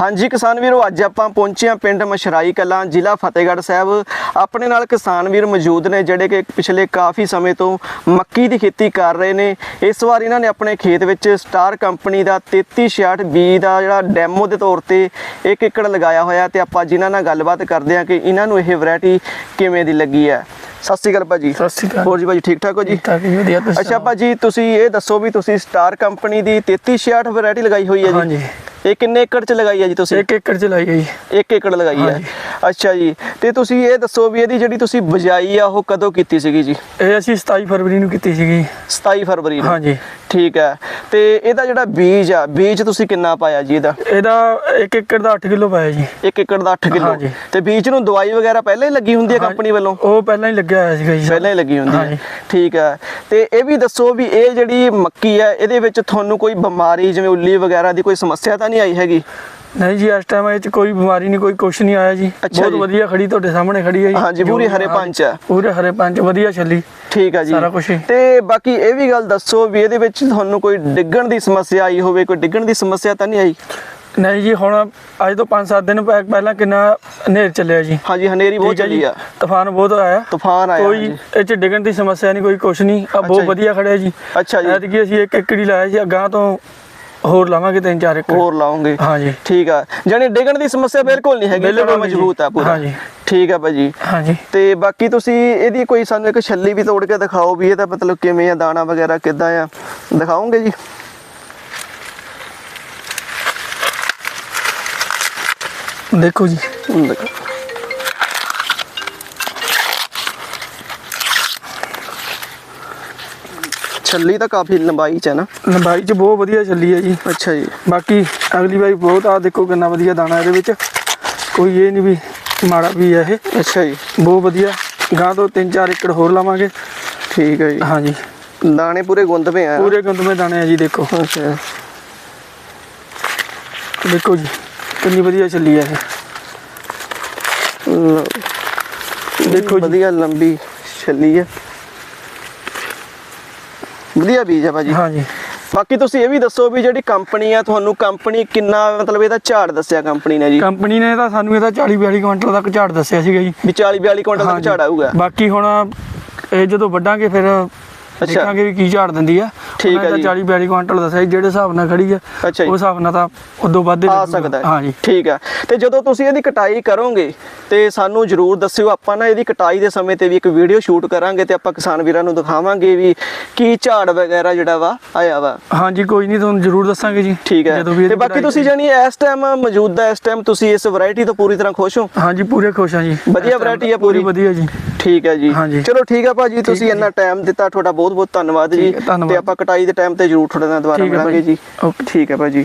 ਹਾਂਜੀ ਕਿਸਾਨ ਵੀਰੋ ਅੱਜ ਆਪਾਂ ਪਹੁੰਚੇ ਹਾਂ ਪਿੰਡ ਮਸ਼ਰਾਈ ਕਲਾਂ ਜ਼ਿਲ੍ਹਾ ਫਤਿਹਗੜ੍ਹ ਸਾਹਿਬ। ਆਪਣੇ ਨਾਲ ਕਿਸਾਨ ਵੀਰ ਮੌਜੂਦ ਨੇ ਜਿਹੜੇ ਕਿ ਪਿਛਲੇ ਕਾਫੀ ਸਮੇਂ ਤੋਂ ਮੱਕੀ ਦੀ ਖੇਤੀ ਕਰ ਰਹੇ ਨੇ। ਇਸ ਵਾਰ ਇਹਨਾਂ ਨੇ ਆਪਣੇ ਖੇਤ ਵਿੱਚ ਸਟਾਰ ਕੰਪਨੀ ਦਾ 3366 ਬੀ ਦਾ ਜਿਹੜਾ ਡੈਮੋ ਦੇ ਤੌਰ ਤੇ 1 ਏਕੜ ਲਗਾਇਆ ਹੋਇਆ ਤੇ ਆਪਾਂ ਜਿਨ੍ਹਾਂ ਨਾਲ ਗੱਲਬਾਤ ਕਰਦੇ ਹਾਂ ਕਿ ਇਹਨਾਂ ਨੂੰ ਇਹ ਵੈਰਾਈਟੀ ਕਿਵੇਂ ਦੀ ਲੱਗੀ ਹੈ। ਸਤਿ ਸ਼੍ਰੀ ਅਕਾਲ ਭਾਜੀ। ਸਤਿ ਸ਼੍ਰੀ ਅਕਾਲ। ਹੋਰ ਜੀ ਭਾਜੀ ਠੀਕ ਠਾਕ ਹੋ ਜੀ? ਠੀਕ ਠਾਕ ਜੀ ਵਧੀਆ। ਤੁਸੀਂ ਅੱਛਾ ਭਾਜੀ ਤੁਸੀਂ ਇਹ ਦੱਸੋ ਵੀ ਤੁਸੀਂ ਸਟਾਰ ਕੰਪਨੀ ਦੀ 3366 ਵੈਰਾਈਟੀ ਲਗਾਈ ਹੋਈ ਹੈ ਜੀ। ਹਾਂਜੀ। ਇਹ ਕਿੰਨੇ ਏਕੜ ਚ ਲਗਾਈ ਹੈ ਜੀ ਤੁਸੀਂ? ਇੱਕ ਏਕੜ ਚ ਲਾਈ ਹੈ ਜੀ। 1 ਏਕੜ ਲਗਾਈ ਹੈ। ਅੱਛਾ ਜੀ। ਤੇ ਤੁਸੀਂ ਇਹ ਦੱਸੋ ਵੀ ਇਹਦੀ ਜਿਹੜੀ ਤੁਸੀਂ ਬਜਾਈ ਆ ਉਹ ਕਦੋਂ ਕੀਤੀ ਸੀਗੀ ਜੀ? ਇਹ ਅਸੀਂ 27 ਫਰਵਰੀ ਨੂੰ ਕੀਤੀ ਸੀਗੀ। 27 ਫਰਵਰੀ ਨੂੰ? ਹਾਂਜੀ। ਠੀਕ ਹੈ। ਤੇ ਇਹਦਾ ਜਿਹੜਾ ਬੀਜ ਆ ਬੀਜ ਤੁਸੀਂ ਕਿੰਨਾ ਪਾਇਆ ਜੀ ਇਹਦਾ? ਇਹਦਾ ਇੱਕ ਏਕੜ ਦਾ 8 ਕਿਲੋ ਪਾਇਆ ਜੀ। 1 ਏਕੜ ਦਾ 8 ਕਿਲੋ। ਤੇ ਬੀਜ ਨੂੰ ਦਵਾਈ ਵਗੈਰਾ ਪਹਿਲਾਂ ਹੀ ਲੱਗੀ ਹੁੰਦੀ ਹੈ ਕੰਪਨੀ ਵੱਲੋਂ? ਉਹ ਪਹਿਲਾਂ ਹੀ ਲੱਗਿਆ ਹੋਇਆ ਸੀਗਾ ਜੀ। ਪਹਿਲਾਂ ਹੀ ਲੱਗੀ ਹੁੰਦੀ ਹੈ। ਠੀਕ ਹੈ। ਤੇ ਇਹ ਵੀ ਦੱਸੋ ਵੀ ਇਹ ਜਿਹੜੀ ਮੱਕੀ ਹੈ ਇਹਦੇ ਵਿੱਚ ਤੁਹਾਨੂੰ ਕੋਈ ਬਿਮਾਰੀ ਜਿਵੇਂ ਉੱਲੀ ਵਗੈਰਾ ਦੀ ਕੋਈ ਸਮੱਸਿਆ ਤਾਂ ਨਹੀਂ ਆਈ ਹੈਗੀ? ਨਹੀਂ ਜੀ ਇਸ ਟਾਈਮ ਇਹ ਚ ਕੋਈ ਬਿਮਾਰੀ ਨਹੀਂ ਕੋਈ ਕੁਛ ਨਹੀਂ ਆਇਆ ਜੀ। ਬਹੁਤ। ਵਧੀਆ ਖੜੀ ਤੁਹਾਡੇ ਸਾਹਮਣੇ ਖੜੀ ਹੈ ਜੀ। ਹਾਂਜੀ, ਪੂਰੀ ਹਰੇ ਪੰਚ ਹੈ। ਪੂਰੇ ਹਰੇ ਪੰਚ ਵਧੀਆ ਚੱਲੀ। ਠੀਕ ਹੈ ਜੀ। ਸਾਰਾ ਹੀ। ਤੇ ਬਾਕੀ ਇਹ ਵੀ ਗੱਲ ਦੱਸੋ ਵੀ ਇਹਦੇ ਵਿੱਚ ਤੁਹਾਨੂੰ ਕੋਈ ਡਿੱਗਣ ਦੀ ਸਮੱਸਿਆ ਆਈ ਹੋਵੇ ਕੋਈ ਡਿੱਗਣ ਦੀ ਸਮੱਸਿਆ ਤਾਂ ਨਹੀਂ ਆਈ? ਨਹੀਂ ਜੀ ਹੁਣ ਅੱਜ ਤੋਂ 5-7 ਦਿਨ ਪਹਿ- ਪਹਿਲਾਂ ਕਿੰਨਾ ਹਨੇਰ ਚੱਲਿਆ ਜੀ। ਹਾਂਜੀ ਹਨੇਰੀ ਬਹੁਤ ਚੱਲੀ ਆ। ਤੂਫਾਨ ਬਹੁਤ ਆਇਆ। ਤੂਫਾਨ ਆਇਆ ਕੋਈ। ਇਹ ਚ ਡਿੱਗਣ ਦੀ ਸਮੱਸਿਆ ਨਹੀਂ ਕੋਈ ਕੁਛ ਨਹੀਂ। ਆ ਬਹੁਤ। ਵਧੀਆ ਖੜਿਆ ਜੀ। ਅੱਛਾ ਜੀ। ਐਤਕੀ ਅਸੀਂ ਇੱਕ ਏਕੜੀ ਲਾਇਆ ਸੀ ਅਗਾਂਹ ਤੋਂ ਹੋਰ ਲਾਵਾਂਗੇ ਤਿੰਨ ਚਾਰ ਏਕੜ ਹੋਰ ਲਾਉਂਗੇ। ਹਾਂਜੀ। ਠੀਕ ਆ। ਜਾਨੀ ਡਿੱਗਣ ਦੀ ਸਮੱਸਿਆ ਬਿਲਕੁਲ ਨਹੀਂ ਹੈਗੀ ਜੀ। ਮਜ਼ਬੂਤ ਆ ਪੂਰਾ। ਹਾਂਜੀ। ਠੀਕ ਆ ਭਾਜੀ। ਹਾਂਜੀ। ਤੇ ਬਾਕੀ ਤੁਸੀਂ ਇਹਦੀ ਕੋਈ ਸਾਨੂੰ ਇੱਕ ਛੱਲੀ ਵੀ ਤੋੜ ਕੇ ਦਿਖਾਓ ਵੀ ਇਹਦਾ ਮਤਲਬ ਕਿਵੇਂ ਆ ਦਾਣਾ ਵਗੈਰਾ ਕਿੱਦਾਂ ਆ। ਦਿਖਾਓਗੇ ਜੀ? ਦੇਖੋ ਜੀ। ਹੁਣ ਛੱਲੀ ਤਾਂ ਕਾਫੀ ਲੰਬਾਈ ਚ ਹੈ ਨਾ? ਲੰਬਾਈ ਚ ਬਹੁਤ ਵਧੀਆ ਚੱਲੀ ਹੈ ਜੀ। ਅੱਛਾ ਜੀ। ਬਾਕੀ ਅਗਲੀ ਵਾਰੀ ਬਹੁਤ ਆ ਦੇਖੋ ਕਿੰਨਾ ਵਧੀਆ ਦਾਣਾ ਇਹਦੇ ਵਿੱਚ। ਕੋਈ ਇਹ ਨਹੀਂ ਵੀ ਮਾੜਾ ਵੀ ਹੈ ਇਹ। ਅੱਛਾ ਜੀ। ਬਹੁਤ ਵਧੀਆ। ਗਾਂ ਤੋਂ ਤਿੰਨ ਚਾਰ ਏਕੜ ਹੋਰ ਲਾਵਾਂਗੇ। ਠੀਕ ਹੈ ਜੀ। ਹਾਂਜੀ। ਦਾਣੇ ਪੂਰੇ ਗੁੰਦਵੇਂ ਆ। ਪੂਰੇ ਗੰਦਮੇ ਦਾਣੇ ਆ ਜੀ ਦੇਖੋ। ਅੱਛਾ। ਦੇਖੋ ਜੀ ਕਿੰਨੀ ਵਧੀਆ ਚੱਲੀ ਹੈ ਇਹ। ਲਓ। ਦੇਖੋ ਜੀ। ਵਧੀਆ ਲੰਬੀ ਛੱਲੀ ਹੈ। ਵਧੀਆ ਬੀਜ ਹੈ ਭਾਜੀ। ਹਾਂਜੀ। ਬਾਕੀ ਤੁਸੀਂ ਇਹ ਵੀ ਦੱਸੋ ਵੀ ਜਿਹੜੀ ਕੰਪਨੀ ਆ ਤੁਹਾਨੂੰ ਕੰਪਨੀ ਕਿੰਨਾ ਮਤਲਬ ਇਹਦਾ ਝਾੜ ਦੱਸਿਆ ਕੰਪਨੀ ਨੇ ਜੀ? ਕੰਪਨੀ ਨੇ ਤਾਂ ਸਾਨੂੰ ਇਹਦਾ 40 42 ਕੁਇੰਟਲ ਤੱਕ ਝਾੜ ਦੱਸਿਆ ਸੀਗਾ ਜੀ। ਵੀ 40 42 ਕੁਇੰਟਲ ਤੱਕ। ਝਾੜ ਆਊਗਾ। ਬਾਕੀ ਹੁਣ ਇਹ ਜਦੋਂ ਵੱਢਾਂਗੇ ਫਿਰ ਦੇਖਾਂਗੇ ਵੀ ਕੀ ਝਾੜ ਦਿੰਦੀ ਆ। ਠੀਕ ਹੈ ਜੀ। 40 42 ਕੁਇੰਟਲ ਦੱਸਿਆ ਜਿਹੜੇ ਹਿਸਾਬ ਨਾਲ ਖੜੀ ਜੀ। ਉਸ ਹਿਸਾਬ ਨਾਲ ਤਾਂ ਉਦੋਂ ਵੱਧ ਹੀ ਆ। ਸਕਦਾ ਹੈ। ਹਾਂਜੀ ਠੀਕ ਹੈ। ਤੇ ਜਦੋਂ ਤੁਸੀਂ ਇਹਦੀ ਕਟਾਈ ਕਰੋਗੇ ਤੇ ਸਾਨੂੰ ਜਰੂਰ ਦੱਸਿਓ ਆਪਾਂ ਨਾ ਇਹਦੀ ਕਟਾਈ ਦੇ ਸਮੇਂ ਤੇ ਵੀ ਇੱਕ ਵੀਡੀਓ ਸ਼ੂਟ ਕਰਾਂਗੇ ਤੇ ਆਪਾਂ ਕਿਸਾਨ ਵੀਰਾਂ ਨੂੰ ਦਿਖਾਵਾਂਗੇ ਵੀ ਕੀ ਝਾੜ ਵਗੈਰਾ ਜਿਹੜਾ ਵਾ ਆਇਆ ਵਾ। ਹਾਂਜੀ ਕੋਈ ਨਹੀਂ ਤੁਹਾਨੂੰ ਜ਼ਰੂਰ ਦੱਸਾਂਗੇ ਜੀ। ਠੀਕ ਹੈ। ਤੇ ਬਾਕੀ ਤੁਸੀਂ ਜਾਨੀ ਇਸ ਟਾਈਮ ਮੌਜੂਦਾ ਇਸ ਟਾਈਮ ਤੁਸੀਂ ਇਸ ਵੈਰਾਈਟੀ ਤੋਂ ਪੂਰੀ ਤਰ੍ਹਾਂ ਖੁਸ਼ ਹੋ? ਹਾਂਜੀ ਪੂਰੇ ਖੁਸ਼ ਹਾਂ ਜੀ। ਵਧੀਆ variety ਆ ਪੂਰੀ? ਵਧੀਆ ਜੀ। ਠੀਕ ਹੈ ਜੀ। ਚਲੋ ਠੀਕ ਹੈ ਭਾਜੀ ਤੁਸੀਂ ਹੈ ਇੰਨਾ ਟਾਈਮ ਦਿੱਤਾ ਤੁਹਾਡਾ ਬਹੁਤ ਬਹੁਤ ਧੰਨਵਾਦ ਜੀ। ਹੈ। ਤੇ ਆਪਾਂ ਕਟਾਈ ਦੇ ਟਾਈਮ ਤੇ ਜਰੂਰ ਤੁਹਾਡੇ ਨਾਲ ਦੁਬਾਰਾ ਮਿਲਾਂਗੇ। ਜੀ। ਠੀਕ ਹੈ ਭਾਜੀ